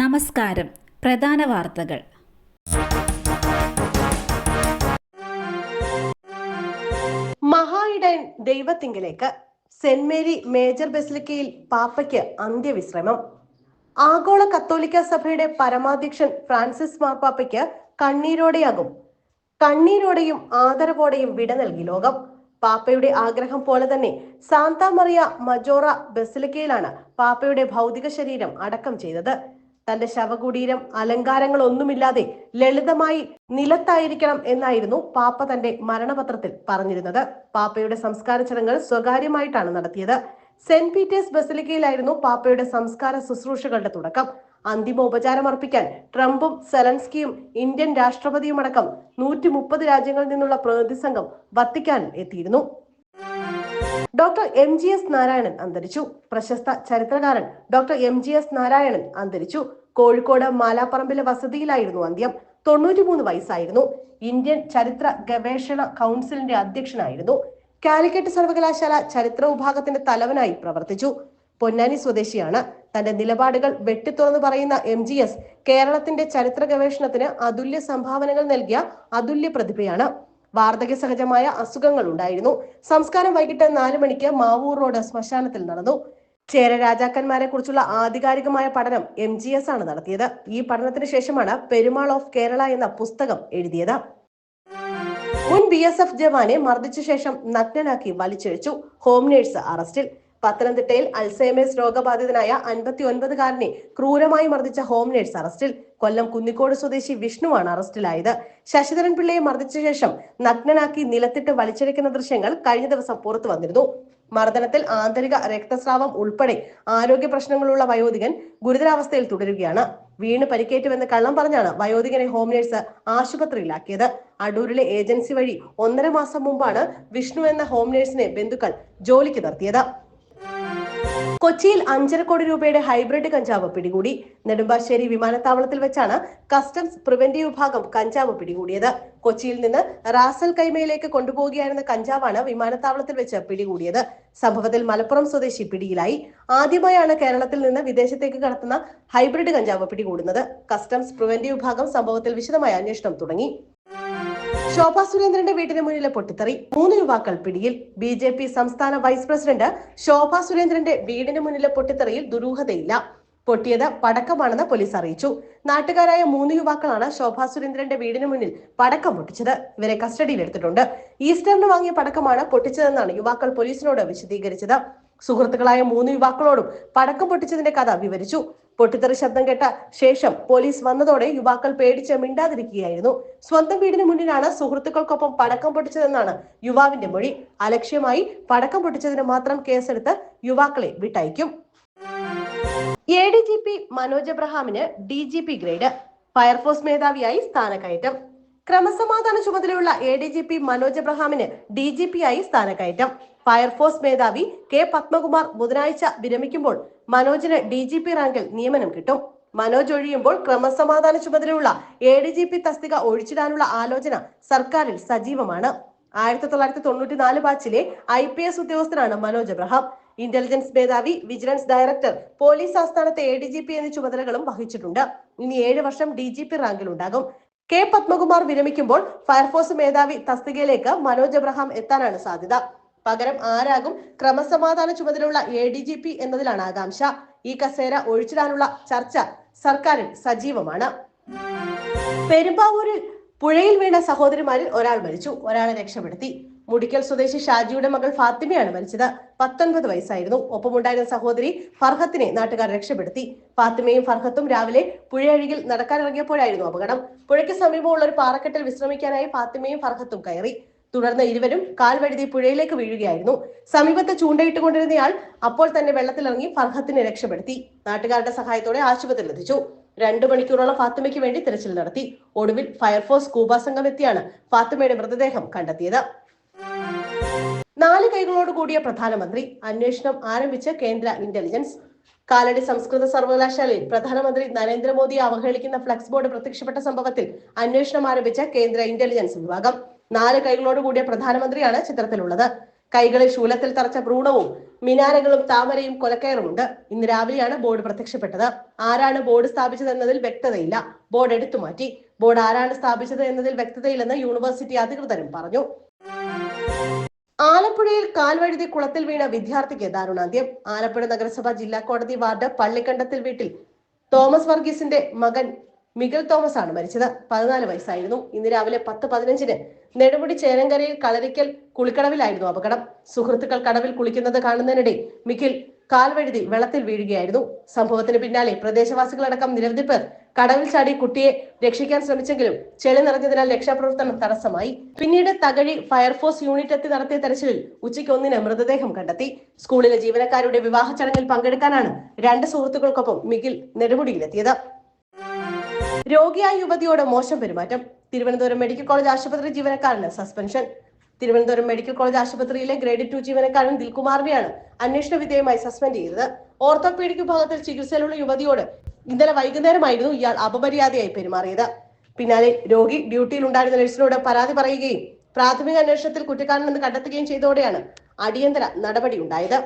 നമസ്കാരം. പ്രധാന വാർത്തകൾ. മഹായിടയൻ ദൈവത്തിങ്കിലേക്ക് സെന്റ് മേരി മേജർ ബസിലിക്കയിൽ പാപ്പയ്ക്ക് അന്ത്യവിശ്രമം. ആഗോള കത്തോലിക്ക സഭയുടെ പരമാധ്യക്ഷൻ ഫ്രാൻസിസ് മാർപ്പാപ്പയ്ക്ക് കണ്ണീരോടെയാകും. കണ്ണീരോടെയും ആദരവോടെയും വിട നൽകി ലോകം. പാപ്പയുടെ ആഗ്രഹം പോലെ തന്നെ സാന്താ മറിയ മജോറ ബസിലിക്കയിലാണ് പാപ്പയുടെ ഭൗതിക ശരീരം അടക്കം ചെയ്തത്. തന്റെ ശവകുടീരം അലങ്കാരങ്ങളൊന്നുമില്ലാതെ ലളിതമായി നിലത്തായിരിക്കണം എന്നായിരുന്നു പാപ്പ തന്റെ മരണപത്രത്തിൽ പറഞ്ഞിരുന്നത്. പാപ്പയുടെ സംസ്കാര ചടങ്ങുകൾ സ്വകാര്യമായിട്ടാണ് നടത്തിയത്. സെന്റ് പീറ്റേഴ്സ് ബസലിക്കയിലായിരുന്നു പാപ്പയുടെ സംസ്കാര ശുശ്രൂഷകളുടെ തുടക്കം. അന്തിമ ഉപചാരം അർപ്പിക്കാൻ ട്രംപും സെലൻസ്കിയും ഇന്ത്യൻ രാഷ്ട്രപതിയുമടക്കം നൂറ്റി മുപ്പത് രാജ്യങ്ങളിൽ നിന്നുള്ള പ്രതിനിധി സംഘം വത്തിക്കാനിൽ എത്തിയിരുന്നു. Doctor M G S Narayanan അന്തരിച്ചു. പ്രശസ്ത ചരിത്രകാരൻ doctor M G S Narayanan അന്തരിച്ചു. കോഴിക്കോട് മാലാപ്പറമ്പിലെ വസതിയിലായിരുന്നു അന്ത്യം. തൊണ്ണൂറ്റിമൂന്ന് വയസ്സായിരുന്നു. ഇന്ത്യൻ ചരിത്ര ഗവേഷണ കൗൺസിലിന്റെ അധ്യക്ഷനായിരുന്നു. കാലിക്കറ്റ് സർവകലാശാല ചരിത്ര വിഭാഗത്തിന്റെ തലവനായി പ്രവർത്തിച്ചു. പൊന്നാനി സ്വദേശിയാണ്. തന്റെ നിലപാടുകൾ വെട്ടിത്തുറന്നു പറയുന്ന എം ജി എസ് കേരളത്തിന്റെ ചരിത്ര ഗവേഷണത്തിന് അതുല്യ സംഭാവനകൾ നൽകിയ അതുല്യ പ്രതിഭയാണ്. വാർദ്ധക്യ സഹജമായ അസുഖങ്ങൾ ഉണ്ടായിരുന്നു. സംസ്കാരം വൈകിട്ട് നാല് മണിക്ക് മാവൂർ റോഡ് ശ്മശാനത്തിൽ നടന്നു. ചേര രാജാക്കന്മാരെ കുറിച്ചുള്ള ആധികാരികമായ പഠനം എം ജി എസ് ആണ് നടത്തിയത്. ഈ പഠനത്തിന് ശേഷമാണ് പെരുമാൾ ഓഫ് കേരള എന്ന പുസ്തകം എഴുതിയത്. മുൻ ബി എസ് എഫ് ജവാനെ മർദ്ദിച്ച ശേഷം നഗ്നനാക്കി വലിച്ചിഴച്ചു. ഹോം നേഴ്സ് അറസ്റ്റിൽ. പത്തനംതിട്ടയിൽ അൽസൈമേഴ്സ് രോഗബാധിതനായ അൻപത്തി ഒൻപതുകാരനെ ക്രൂരമായി മർദ്ദിച്ച ഹോം നേഴ്സ് അറസ്റ്റിൽ. കൊല്ലം കുന്നിക്കോട് സ്വദേശി വിഷ്ണുവാണ് അറസ്റ്റിലായത്. ശശിധരൻ പിള്ളയെ മർദ്ദിച്ച ശേഷം നഗ്നനാക്കി നിലത്തിട്ട് വലിച്ചിഴക്കുന്ന ദൃശ്യങ്ങൾ കഴിഞ്ഞ ദിവസം പുറത്തു വന്നിരുന്നു. മർദ്ദനത്തിൽ ആന്തരിക രക്തസ്രാവം ഉൾപ്പെടെ ആരോഗ്യ പ്രശ്നങ്ങളുള്ള വയോധികൻ ഗുരുതരാവസ്ഥയിൽ തുടരുകയാണ്. വീണ് പരിക്കേറ്റുവെന്ന് കള്ളം പറഞ്ഞാണ് വയോധികനെ ഹോം നേഴ്സ് ആശുപത്രിയിലാക്കിയത്. അടൂരിലെ ഏജൻസി വഴി ഒന്നര മാസം മുമ്പാണ് വിഷ്ണു എന്ന ഹോം നേഴ്സിനെ ബന്ധുക്കൾ ജോലിക്ക് നിർത്തിയത്. കൊച്ചിയിൽ അഞ്ചര കോടി രൂപയുടെ ഹൈബ്രിഡ് കഞ്ചാവ് പിടികൂടി. നെടുമ്പാശ്ശേരി വിമാനത്താവളത്തിൽ വെച്ചാണ് കസ്റ്റംസ് പ്രിവന്റീവ് വിഭാഗം കഞ്ചാവ് പിടികൂടിയത്. കൊച്ചിയിൽ നിന്ന് റാസൽ കൈമയിലേക്ക് കൊണ്ടുപോവുകയായിരുന്ന കഞ്ചാവാണ് വിമാനത്താവളത്തിൽ വെച്ച് പിടികൂടിയത്. സംഭവത്തിൽ മലപ്പുറം സ്വദേശി പിടിയിലായി. ആദ്യമായാണ് കേരളത്തിൽ നിന്ന് വിദേശത്തേക്ക് കടത്തുന്ന ഹൈബ്രിഡ് കഞ്ചാവ് പിടികൂടുന്നത്. കസ്റ്റംസ് പ്രിവന്റീവ് വിഭാഗം സംഭവത്തിൽ വിശദമായ അന്വേഷണം തുടങ്ങി. ശോഭാ സുരേന്ദ്രന്റെ വീട്ടിന് മുന്നിലെ പൊട്ടിത്തെറി. മൂന്ന് യുവാക്കൾ പിടിയിൽ. ബി ജെ പി സംസ്ഥാന വൈസ് പ്രസിഡന്റ് ശോഭാ സുരേന്ദ്രന്റെ വീടിന് മുന്നിലെ പൊട്ടിത്തെറിയിൽ ദുരൂഹതയില്ല. പൊട്ടിയത് പടക്കമാണെന്ന് പോലീസ് അറിയിച്ചു. നാട്ടുകാരായ മൂന്ന് യുവാക്കളാണ് ശോഭാ സുരേന്ദ്രന്റെ വീടിന് മുന്നിൽ പടക്കം പൊട്ടിച്ചത്. ഇവരെ കസ്റ്റഡിയിൽ എടുത്തിട്ടുണ്ട് ഈസ്റ്ററിന് വാങ്ങിയ പടക്കമാണ് പൊട്ടിച്ചതെന്നാണ് യുവാക്കൾ പോലീസിനോട് വിശദീകരിച്ചത്. സുഹൃത്തുക്കളായ മൂന്ന് യുവാക്കളോടും പടക്കം പൊട്ടിച്ചതിന്റെ കഥ വിവരിച്ചു. പൊട്ടിത്തെറി ശബ്ദം കേട്ട ശേഷം പോലീസ് വന്നതോടെ യുവാക്കൾ പേടിച്ച് മിണ്ടാതിരിക്കുകയായിരുന്നു. സ്വന്തം വീടിന് മുന്നിലാണ് സുഹൃത്തുക്കൾക്കൊപ്പം പടക്കം പൊട്ടിച്ചതെന്നാണ് യുവാവിന്റെ മൊഴി. അലക്ഷ്യമായി പടക്കം പൊട്ടിച്ചതിന് മാത്രം കേസെടുത്ത് യുവാക്കളെ വിട്ടയക്കും. A D G P Manoj എബ്രഹാമിന് D G P grade. Fire force മേധാവിയായി സ്ഥാനക്കയറ്റം. ക്രമസമാധാന ചുമതലയുള്ള A D G P Manoj എബ്രഹാമിന് D G P ആയി സ്ഥാനക്കയറ്റം. ഫയർഫോഴ്സ് മേധാവി കെ പത്മകുമാർ ബുധനാഴ്ച വിരമിക്കുമ്പോൾ മനോജിന് ഡി ജി പി റാങ്കിൽ നിയമനം കിട്ടും. മനോജ് ഒഴിയുമ്പോൾ ക്രമസമാധാന ചുമതലയുള്ള എ ഡി ജി പി തസ്തിക ഒഴിച്ചിടാനുള്ള ആലോചന സർക്കാരിൽ സജീവമാണ്. ആയിരത്തി തൊള്ളായിരത്തി തൊണ്ണൂറ്റി നാല് ബാച്ചിലെ ഐ പി എസ് ഉദ്യോഗസ്ഥനാണ് മനോജ് എബ്രഹാം ഇന്റലിജൻസ് മേധാവി വിജിലൻസ് ഡയറക്ടർ പോലീസ് ആസ്ഥാനത്തെ എ ഡി ജി പി എന്നീ ചുമതലകളും വഹിച്ചിട്ടുണ്ട്. ഇനി ഏഴ് വർഷം ഡി ജി പി റാങ്കിലുണ്ടാകും കെ പത്മകുമാർ വിരമിക്കുമ്പോൾ ഫയർഫോഴ്സ് മേധാവി തസ്തികയിലേക്ക് മനോജ് എബ്രഹാം എത്താനാണ് സാധ്യത. പകരം ആരാകും ക്രമസമാധാന ചുമതലയുള്ള എ ഡി ജി പി എന്നതിലാണ് ആകാംക്ഷ. ഈ കസേര ഒഴിച്ചിടാനുള്ള ചർച്ച സർക്കാരിൽ സജീവമാണ്. പെരുമ്പാവൂരിൽ പുഴയിൽ വീണ സഹോദരിമാരിൽ ഒരാൾ മരിച്ചു. ഒരാളെ രക്ഷപ്പെടുത്തി. മുടിക്കൽ സ്വദേശി ഷാജിയുടെ മകൾ ഫാത്തിമയാണ് മരിച്ചത്. പത്തൊൻപത് വയസ്സായിരുന്നു. ഒപ്പമുണ്ടായിരുന്ന സഹോദരി ഫർഹത്തിനെ നാട്ടുകാർ രക്ഷപ്പെടുത്തി. ഫാത്തിമയും ഫർഹത്തും രാവിലെ പുഴയഴികിൽ നടക്കാനിറങ്ങിയപ്പോഴായിരുന്നു അപകടം. പുഴയ്ക്ക് സമീപമുള്ള ഒരു പാറക്കെട്ടിൽ വിശ്രമിക്കാനായി ഫാത്തിമയും ഫർഹത്തും കയറി. തുടർന്ന് ഇരുവരും കാൽ വഴുതി പുഴയിലേക്ക് വീഴുകയായിരുന്നു. സമീപത്ത് ചൂണ്ടയിട്ടുകൊണ്ടിരുന്നയാൾ അപ്പോൾ തന്നെ വെള്ളത്തിലിറങ്ങി ഫർഹത്തിനെ രക്ഷപ്പെടുത്തി. നാട്ടുകാരുടെ സഹായത്തോടെ ആശുപത്രിയിൽ എത്തിച്ചു രണ്ടു മണിക്കൂറോളം ഫാത്തിമയ്ക്ക് വേണ്ടി തിരച്ചിൽ നടത്തി. ഒടുവിൽ ഫയർഫോഴ്സ് സ്കൂബ സംഘം എത്തിയാണ് ഫാത്തിമയുടെ മൃതദേഹം കണ്ടെത്തിയത്. നാല് കൈകളോട് കൂടിയ പ്രധാനമന്ത്രി അന്വേഷണം ആരംഭിച്ച കേന്ദ്ര ഇന്റലിജൻസ് കാലടി സംസ്കൃത സർവകലാശാലയിൽ പ്രധാനമന്ത്രി നരേന്ദ്രമോദിയെ അവഹേളിക്കുന്ന ഫ്ലക്സ് ബോർഡ് പ്രത്യക്ഷപ്പെട്ട സംഭവത്തിൽ അന്വേഷണം ആരംഭിച്ച കേന്ദ്ര ഇന്റലിജൻസ് വിഭാഗം. നാല് കൈകളോട് കൂടിയ പ്രധാനമന്ത്രിയാണ് ചിത്രത്തിലുള്ളത്. കൈകളിൽ ശൂലത്തിൽ തറച്ച ഭ്രൂണവും മിനാരകളും താമരയും കൊലക്കയറുമുണ്ട്. ഇന്ന് രാവിലെയാണ് ബോർഡ് പ്രത്യക്ഷപ്പെട്ടത്. ആരാണ് ബോർഡ് സ്ഥാപിച്ചതെന്നതിൽ വ്യക്തതയില്ല. ബോർഡ് എടുത്തുമാറ്റി ബോർഡ് ആരാണ് സ്ഥാപിച്ചത് എന്നതിൽ വ്യക്തതയില്ലെന്ന് യൂണിവേഴ്സിറ്റി അധികൃതരും പറഞ്ഞു. ആലപ്പുഴയിൽ കാൽവഴുതി കുളത്തിൽ വീണ വിദ്യാർത്ഥിക്ക് ദാരുണാന്ത്യം. ആലപ്പുഴ നഗരസഭ ജില്ലാ കോടതി വാർഡ് പള്ളിക്കണ്ടത്തിൽ വീട്ടിൽ തോമസ് വർഗീസിന്റെ മകൻ മിഗൽ തോമസ് ആണ് മരിച്ചത്. പതിനാല് വയസ്സായിരുന്നു. ഇന്ന് രാവിലെ പത്ത് പതിനഞ്ചിന് നെടുമുടി ചേരങ്കരയിൽ കളരിക്കൽ കുളിക്കടവിലായിരുന്നു അപകടം. സുഹൃത്തുക്കൾ കടവിൽ കുളിക്കുന്നത് കാണുന്നതിനിടെ മിഖിൽ കാൽവഴുതി വെള്ളത്തിൽ വീഴുകയായിരുന്നു. സംഭവത്തിന് പിന്നാലെ പ്രദേശവാസികളടക്കം നിരവധി പേർ കടവിൽ ചാടി കുട്ടിയെ രക്ഷിക്കാൻ ശ്രമിച്ചെങ്കിലും ചെളി നിറഞ്ഞതിനാൽ രക്ഷാപ്രവർത്തനം തടസ്സമായി. പിന്നീട് തകഴി ഫയർഫോഴ്സ് യൂണിറ്റ് എത്തി നടത്തിയ തെരച്ചിലിൽ ഉച്ചയ്ക്ക് ഒന്നിന് മൃതദേഹം കണ്ടെത്തി. സ്കൂളിലെ ജീവനക്കാരുടെ വിവാഹ ചടങ്ങിൽ പങ്കെടുക്കാനാണ് രണ്ട് സുഹൃത്തുക്കൾക്കൊപ്പം മികിൽ നെടുമുടിയിലെത്തിയത്. രോഗിയായ യുവതിയോട് മോശം പെരുമാറ്റം. തിരുവനന്തപുരം മെഡിക്കൽ കോളേജ് ആശുപത്രി ജീവനക്കാരന് സസ്പെൻഷൻ. തിരുവനന്തപുരം മെഡിക്കൽ കോളേജ് ആശുപത്രിയിലെ ഗ്രേഡ് ടു ജീവനക്കാരൻ ദിൽകുമാറിനെയാണ് അന്വേഷണ വിധേയമായി സസ്പെൻഡ് ചെയ്തത്. ഓർത്തോപീഡിക് വിഭാഗത്തിൽ ചികിത്സയിലുള്ള യുവതിയോട് ഇന്നലെ വൈകുന്നേരമായിരുന്നു ഇയാൾ അപമര്യാദയായി പെരുമാറിയത്. പിന്നാലെ രോഗി ഡ്യൂട്ടിയിൽ ഉണ്ടായിരുന്ന നഴ്സിനോട് പരാതി പറയുകയും പ്രാഥമിക അന്വേഷണത്തിൽ കുറ്റക്കാരനെന്ന് കണ്ടെത്തുകയും ചെയ്തതോടെയാണ് അടിയന്തര നടപടി ഉണ്ടായത്